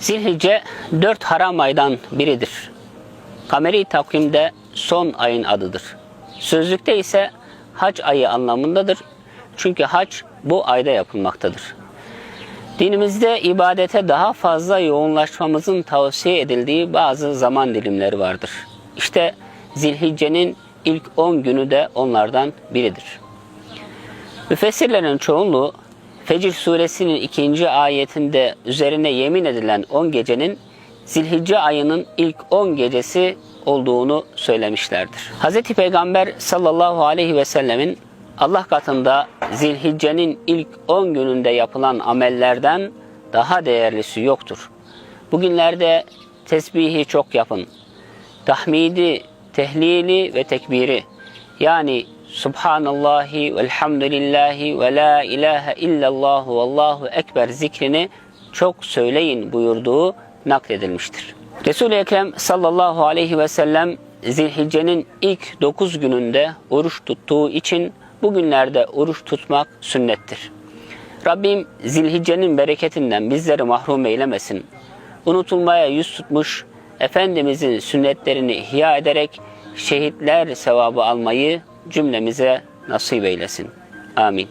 Zilhicce dört haram aydan biridir. Kameri takvimde son ayın adıdır. Sözlükte ise hac ayı anlamındadır. Çünkü hac bu ayda yapılmaktadır. Dinimizde ibadete daha fazla yoğunlaşmamızın tavsiye edildiği bazı zaman dilimleri vardır. İşte Zilhicce'nin ilk 10 günü de onlardan biridir. Müfessirlerin çoğunluğu Fecr suresinin ikinci ayetinde üzerine yemin edilen 10 gecenin Zilhicce ayının ilk 10 gecesi olduğunu söylemişlerdir. Hz. Peygamber sallallahu aleyhi ve sellemin Allah katında Zilhicce'nin ilk 10 gününde yapılan amellerden daha değerlisi yoktur. Bugünlerde tesbihi çok yapın. Tahmidi, tehlili ve tekbiri yani Subhanallahi velhamdülillahi ve la ilahe illallah ve allahu ekber zikrini çok söyleyin buyurduğu nakledilmiştir. Resul-i Ekrem sallallahu aleyhi ve sellem Zilhicce'nin ilk 9 gününde oruç tuttuğu için bugünlerde oruç tutmak sünnettir. Rabbim Zilhicce'nin bereketinden bizleri mahrum eylemesin. Unutulmaya yüz tutmuş Efendimizin sünnetlerini ihya ederek şehitler sevabı almayı cümlemize nasip eylesin. Amin.